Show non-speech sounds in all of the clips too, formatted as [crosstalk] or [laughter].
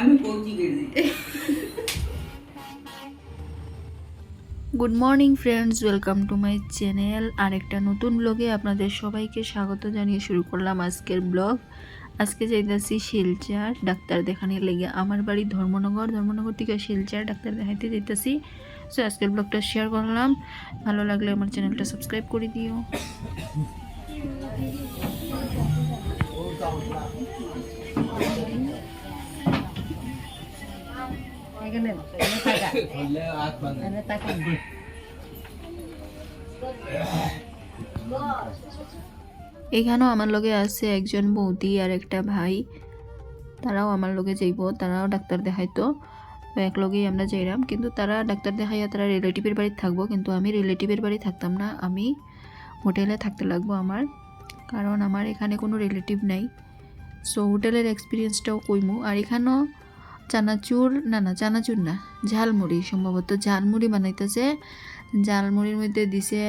আমি পৌঁছি good morning friends welcome to my channel আর একটা নতুন ব্লগে আপনাদের সবাইকে স্বাগত জানিয়ে শুরু করলাম আজকের ব্লগ আজকে যাইতেছি শিলচার ডাক্তার দেখানি লেগে। আমার বাড়ি ধর্মনগর ধর্মনগর থেকে শিলচার ডাক্তার দেখাইতে যাইতেছি। সো আজকের ব্লগটা শেয়ার করলাম। ভালো লাগলে আমার চ্যানেলটা সাবস্ক্রাইব করে দিও। এখানেও আমার লগে আছে একজন বৌদি আর একটা ভাই। তারাও আমার লগে যাইব তারাও ডাক্তার দেখাইতো। তো এক লগেই আমরা যাইলাম কিন্তু তারা ডাক্তার দেখাইয়া তারা রিলেটিভের বাড়ি থাকব কিন্তু আমি রিলেটিভের বাড়ি থাকতাম না। আমি হোটেলে থাকতে লাগবো আমার কারণ আমার এখানে কোনো রিলেটিভ নাই। সো হোটেলের এক্সপিরিয়েন্সটাও কইমু। আর এখানেও চানাচুর, না না, চানাচুর না, ঝালমুড়ি, সম্ভবত ঝালমুড়ি বানাইতেছে। ঝালমুড়ির মধ্যে দিছে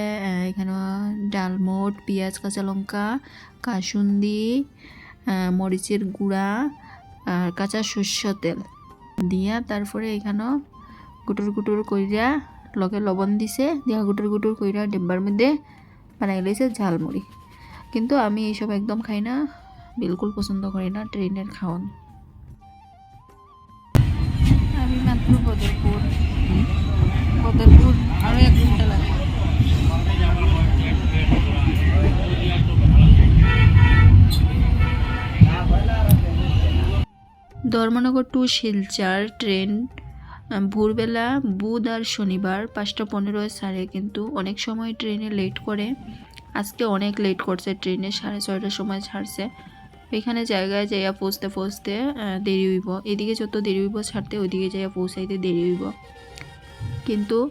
এখানে ডালমোট পেঁয়াজ, কাঁচা লঙ্কা, কাসুন্দি মরিচের গুঁড়া আর কাঁচা সর্ষ তেল দিয়া তারপরে এখানেও গুটুর গুটুর কইরা লগে লবণ দিছে, দিয়া গুটুর গুটুর কইরা ডিব্বার মধ্যে বানাই লইছে ঝালমুড়ি। কিন্তু আমি এইসব একদম খাই না, বিলকুল পছন্দ করি না ট্রেনের খাওয়ান। বদরপুর বদরপুর আরও এক ঘণ্টা লাগে। ধর্মনগর টু শিলচার ট্রেন ভোরবেলা বুধ আর শনিবার পাঁচটা পনেরো ছাড়ে কিন্তু অনেক সময় ট্রেনে লেট করে। আজকে অনেক লেট করছে ট্রেনে সাড়ে ছয়টার সময় ছাড়ছে। এখানে জায়গায় যাইয়া পৌঁছতে পৌঁছতে দেরি হইব। এদিকে যত দেরি হইব ছাড়তে, ওইদিকে যাইয়া পৌঁছাইতে দেরি হইব। কিন্তু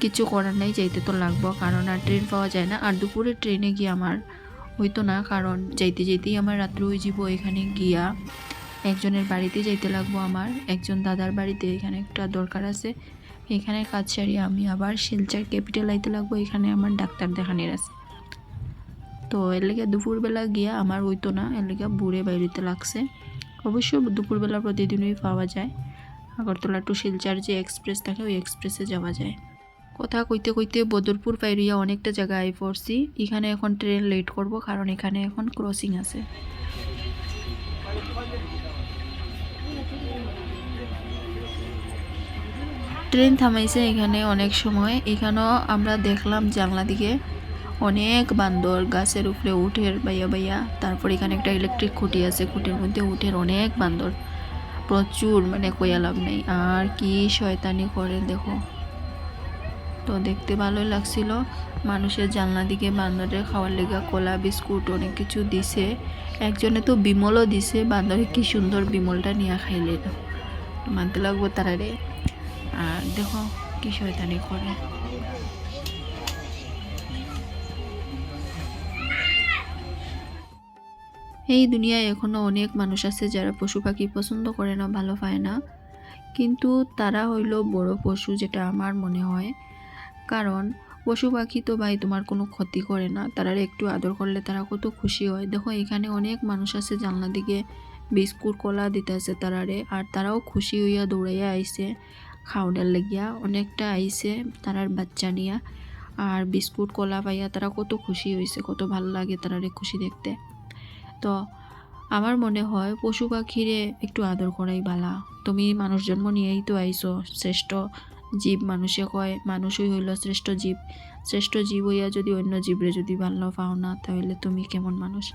কিছু করার নাই, যাইতে তো লাগবো। কারণ আর ট্রেন পাওয়া যায় না। আর দুপুরে ট্রেনে গিয়ে আমার হইতো না। কারণ যাইতে যেতেই আমার রাত্র হয়ে যাব এখানে গিয়া একজনের বাড়িতে যাইতে লাগবো আমার। একজন দাদার বাড়িতে এখানে একটা দরকার আছে। এখানে কাজ সারিয়ে আমি আবার শিলচার ক্যাপিটাল আইতে লাগবো। এখানে আমার ডাক্তার দেখানোর আছে। তো এর লেগে দুপুরবেলা গিয়া আমার হইতো না, এর লেগে বুড়ে বাইরেতে লাগছে। অবশ্য দুপুরবেলা প্রতিদিনই পাওয়া যায়। আগরতলা টু শিলচার যে এক্সপ্রেস থাকে, ওই এক্সপ্রেসে যাওয়া যায়। কথা কইতে কইতে বদরপুর পাইরিয়া অনেকটা জায়গায় আই পড়ছি। এখানে এখন ট্রেন লেট করব, কারণ এখানে এখন ক্রসিং আছে। ট্রেন থামাইছে এখানে অনেক সময়। এখানেও আমরা দেখলাম জানলা দিকে। অনেক বান্দর গাছের উপরে উঠের বাইয়া বাইয়া। তারপর এখানে একটা ইলেকট্রিক খুঁটি আছে, খুঁটির মধ্যে উঠের অনেক বান্দর। প্রচুর মানে কইয়া লাভ নেই। আর কি শয়তানি করে, দেখো। তো দেখতে ভালোই লাগছিল। মানুষের জানলা দিকে বান্দরের খাওয়ার লেগা কলা, বিস্কুট, অনেক কিছু দিছে। একজনে তো বিমলও দিছে। বান্দরে কি সুন্দর বিমলটা নিয়ে খাইলে মানতে লাগবো তারারে। আর দেখো কি শয়তানি করে। এই দুনিয়ায় এখনও অনেক মানুষ আছে যারা পশু পাখি পছন্দ করে না, ভালো পায় না। কিন্তু তারা হইল বড় পশু, যেটা আমার মনে হয়। কারণ পশু পাখি তো ভাই তোমার কোনো ক্ষতি করে না, তারা একটু আদর করলে তারা কত খুশি হয়। দেখো, এখানে অনেক মানুষ আছে, জানলা দিকে বিস্কুট, কলা দিতেছে তারারে, আর তারাও খুশি হইয়া দৌড়াইয়া আইছে। খাওয়ার লাগিয়া অনেকটা আইছে তারার বাচ্চা নিয়া। আর বিস্কুট, কলা পাইয়া তারা কত খুশি হয়েছে কত ভালো লাগে তারারে খুশি দেখতে। তো আমার মনে হয় পশু পাখিরে একটু আদর করাই ভালা তুমি মানুষ জন্ম নিয়েই তো আইছো শ্রেষ্ঠ জীব মানুষে কয়, মানুষই হইল শ্রেষ্ঠ জীব। শ্রেষ্ঠ জীব হইয়া যদি অন্য জীবরে যদি ভালো পাও না, তাহলে তুমি কেমন মানুষ?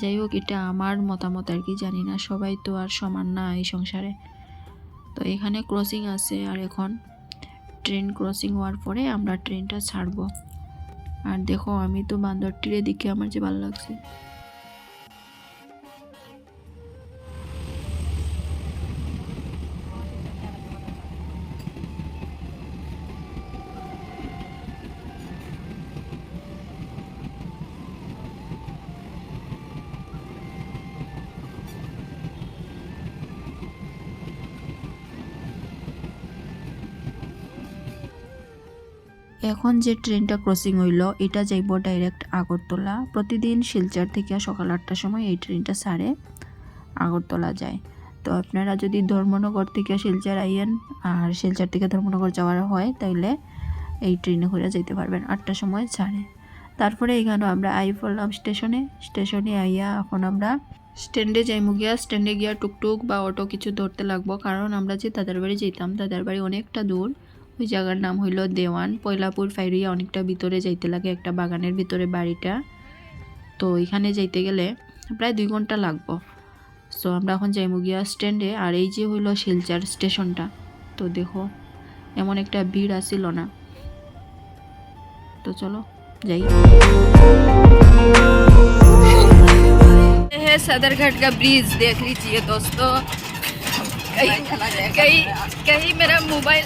যাই হোক এটা আমার মতামত আর কি, জানি না, সবাই তো আর সমান না এই সংসারে। তো এখানে ক্রসিং আছে আর এখন ট্রেন ক্রসিং হওয়ার পরে আমরা ট্রেনটা ছাড়বো। আর দেখো, আমি তো বান্দরটির দিকে আমার যে ভালো লাগছে। এখন যে ট্রেনটা ক্রসিং হইল, এটা যাইব ডাইরেক্ট আগরতলা। প্রতিদিন শিলচর থেকে সকাল আটটার সময় এই ট্রেনটা ছাড়ে আগরতলা যায়। তো আপনারা যদি ধর্মনগর থেকে শিলচর আইয়েন, আর শিলচর থেকে ধর্মনগর যাওয়ার হয়, তাইলে এই ট্রেনে করে যেতে পারবেন, আটটার সময় ছাড়ে। তারপরে এখানে আমরা আই পড়লাম স্টেশনে। স্টেশনে আইয়া এখন আমরা স্ট্যান্ডে যাইমু গিয়া, স্ট্যান্ডে গিয়া টুকটুক বা অটো কিছু ধরতে লাগবো, কারণ আমরা যে দাদার বাড়ি যেতাম দাদার বাড়ি অনেকটা দূর। ওই জায়গার নাম হইল দেওয়ান পয়লাপুর ফাইরিয়া অনেকটা ভিতরে যাইতে লাগে একটা বাগানের ভিতরে বাড়িটা তো এখানে যাইতে গেলে প্রায় দুই ঘন্টা লাগবো সো আমরা এখন যাইমু গিয়া স্ট্যান্ডে আর এই যে হইল শিলচার স্টেশনটা তো দেখো এমন একটা ভিড় আসিল না তো চলো যাই है सदरघाट का ब्रिज देख [laughs] लीजिए दोस्तों कहीं कहीं कहीं मेरा मोबाइल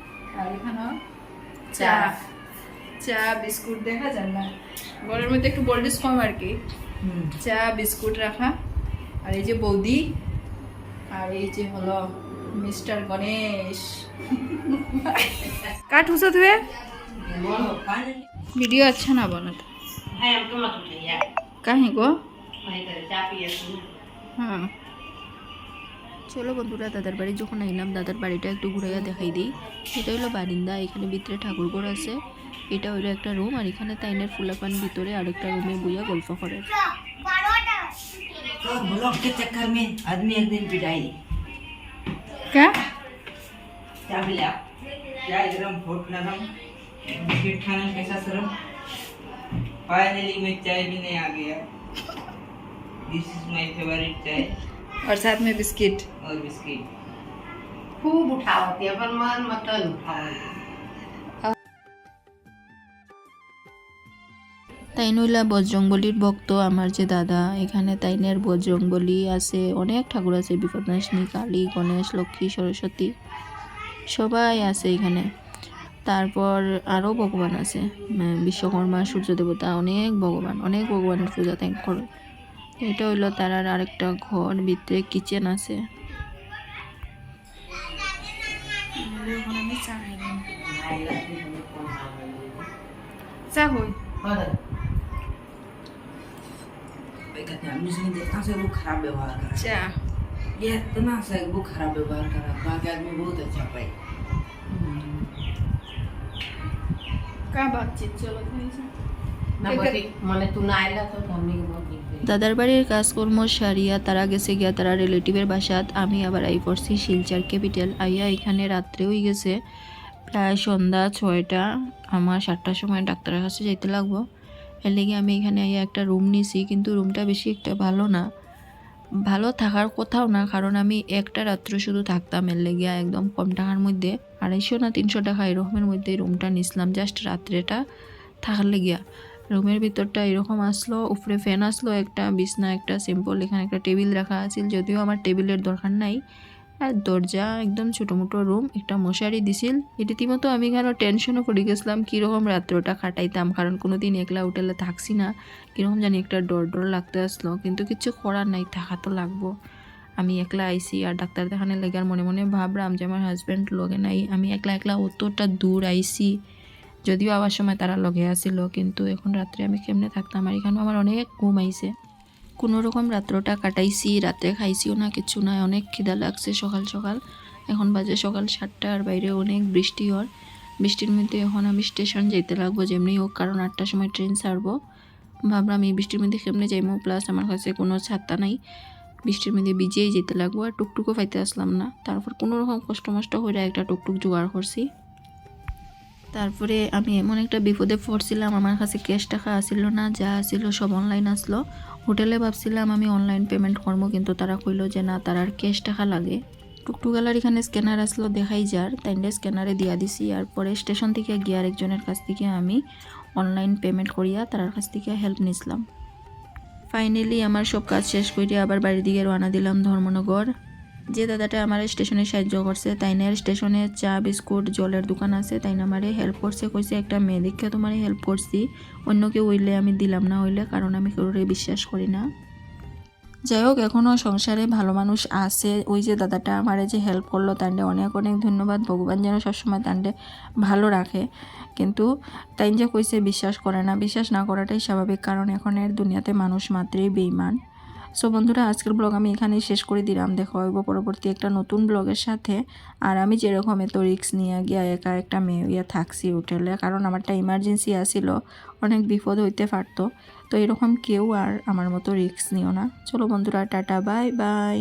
আর এখানে চা চা বিস্কুট দেখা যান না ঘরের মধ্যে একটু বোল্ডেস কম আর কি চা বিস্কুট রাখা আর এই যে বৌদি আর এই যে হলো মিস্টার গণেশ কাঠ হুসত हुए বলো ফাইনালি वीडियो अच्छा ना बना था হ্যাঁ আমি তোমাকে উঠাইয়া काहे को মানে করে চা পিয়েছি হ্যাঁ চলো বন্ধুরা দাদার বাড়ি যখন আইলাম দাদার বাড়িটা একটু ঘুরাইয়া দেখাই দিই এটা হলো বারিন্দা এখানে ভিতরে ঠাকুরঘর আছে এটা হলো একটা রুম আর এখানে তাইনের ফুলাপান ভিতরে আরেকটা রুমে বইয়া গল্প করে तो ब्लॉग के चक्कर में आदमी एक दिन पिटाई क्या क्या मिला क्या गरम फोट नरम बिस्किट खाना कैसा सरम फाइनली मैं चाय भी नहीं आ गया दिस इज माय फेवरेट चाय और साथ में बिस्किट और बिस्किट खूब उठावती अपन मन मतन उठावती তাইনইলা বজরংবলির ভক্ত আমার যে দাদা এখানে তাইনের বজরংবলী আছে অনেক ঠাকুর আছে বিপদনাশিনী কালী গণেশ লক্ষ্মী সরস্বতী সবাই আছে এখানে তারপর আরও ভগবান আছে উম, বিশ্বকর্মা সূর্য দেবতা অনেক ভগবান অনেক ভগবানের পূজা তাই করে এটা হইলো তার আর আরেকটা ঘর ভিতরে কিচেন আছে চা হই भाई कहते हैं मुझे देखता से वो खराब व्यवहार करा চা ये इतना सा वो खराब व्यवहार करा बाकी आदमी बहुत अच्छा पाई কা বাতচিত চলো দাদার বাড়ির কাজকর্ম সারিয়া তারা গেছে গিয়া তারা রিলেটিভের বাসাত। আমি আবার আই পড়ছি শিলচার ক্যাপিটাল আইয়া এখানে রাত্রে হয়ে গেছে প্রায় সন্ধ্যা ছয়টা। আমার সাতটার সময় ডাক্তারের কাছে যাইতে লাগবো। এর লেগে আমি এখানে আইয়া একটা রুম নিছি কিন্তু রুমটা বেশি একটা ভালো না। ভালো থাকার কোথাও না কারণ আমি একটা রাত্র শুধু থাকতাম। এর লেগে একদম কম টাকার মধ্যে আড়াইশো না তিনশো টাকা এরকমের মধ্যে রুমটা নিছিলাম। জাস্ট রাত্রেটা থাকার লেগিয়া। রুমের ভিতরটা এরকম আসলো, উপরে ফ্যান আসলো, একটা বিছনা, একটা সিম্পল এখানে একটা টেবিল রাখা আছিল যদিও আমার টেবিলের দরকার নাই। আর দরজা একদম ছোটো মোটো রুম একটা মশারি দিছিল। রীতিমতো আমি কেন টেনশনও করে গেছিলাম, কীরকম রাত্রটা কাটাইতাম? কারণ কোনো দিন একলা হোটেলে থাকছি না, কীরকম জানি একটা ডর ডর লাগতে আসলো, কিন্তু কিছু করার নাই, থাকা তো লাগবো। আমি একলা আইছি, আর ডাক্তার দেখানোর লেগে আর মনে মনে ভাবলাম যে আমার হাজব্যান্ড লগে নাই। আমি একলা একলা অতটা দূর আইছি। যদিও আবার সময় তারা লগে আসিল, কিন্তু এখন রাত্রে আমি কেমনে থাকতাম? আর এখানে আমার অনেক ঘুম আইছে। কোনো রকম রাত্রটা কাটাইছি রাত্রে খাইছিও না, কিছু না অনেক খিদা লাগছে সকাল সকাল। এখন বাজে সকাল সাতটা, আর বাইরে অনেক বৃষ্টি হর বৃষ্টির মধ্যে এখন আমি স্টেশন যেতে লাগবো, যেমনি হোক, কারণ আটটার সময় ট্রেন ছাড়বো। ভাবলাম এই বৃষ্টির মধ্যে কেমনে যাইমো? প্লাস আমার কাছে কোনো ছাতা নাই। বৃষ্টির মধ্যে ভিজেই যেতে লাগবো, আর টুকটুকও পাইতে আসলাম না। তারপর কোনো রকম কষ্ট মষ্ট করে একটা টুকটুক জোগাড় করছি। তারপরে আমি এমন একটা বিপদে পড়ছিলাম, আমার কাছে ক্যাশ টাকা আসিল না, যা আসিল সব অনলাইন আসলো। হোটেলে ভাবছিলাম আমি অনলাইন পেমেন্ট করব, কিন্তু তারা কইলো যে না, তার আর ক্যাশ টাকা লাগে। টুকটুকালার এখানে স্ক্যানার আসলো, দেখাই যার তাইলে স্ক্যানারে দিয়া দিছি। আর পরে স্টেশন থেকে গিয়ার একজনের কাছ থেকে আমি অনলাইন পেমেন্ট করিয়া তার কাছ থেকে হেল্প নিছিলাম। ফাইনালি আমার সব কাজ শেষ করিয়া আবার বাড়ির দিকে রওনা দিলাম ধর্মনগর। যে দাদাটা আমার স্টেশনে সাহায্য করছে তাইনের স্টেশনে চা, বিস্কুট, জলের দোকান আছে তাই না আমারে হেল্প করছে। কইছে, একটা মেয়ে দেখে তোমার হেল্প করছি। অন্য কেউ হইলে আমি দিলাম না হইলে, কারণ আমি কারোরে বিশ্বাস করি না। যাই হোক এখনও সংসারে ভালো মানুষ আছে। ওই যে দাদাটা আমারে যে হেল্প করল তান্ডে অনেক অনেক ধন্যবাদ। ভগবান যেন সবসময় তান্ডে ভালো রাখে। কিন্তু তাই যে কইছে, বিশ্বাস করে না। বিশ্বাস না করাটাই স্বাভাবিক, কারণ এখনের দুনিয়াতে মানুষ মাত্রই বেইমান সো বন্ধুরা, আজকের ব্লগ আমি এখানেই শেষ করে দিলাম। দেখা হইব পরবর্তী একটা নতুন ব্লগের সাথে। আর আমি যেরকম এত রিক্স নিয়ে গিয়া একা একটা মেয়ে ইয়ে থাকছি হোটেলে কারণ আমারটা ইমার্জেন্সি আসিল অনেক বিপদ হইতে পারতো। তো এরকম কেউ আর আমার মতো রিক্স নিও না। চলো বন্ধুরা, টাটা বাই বাই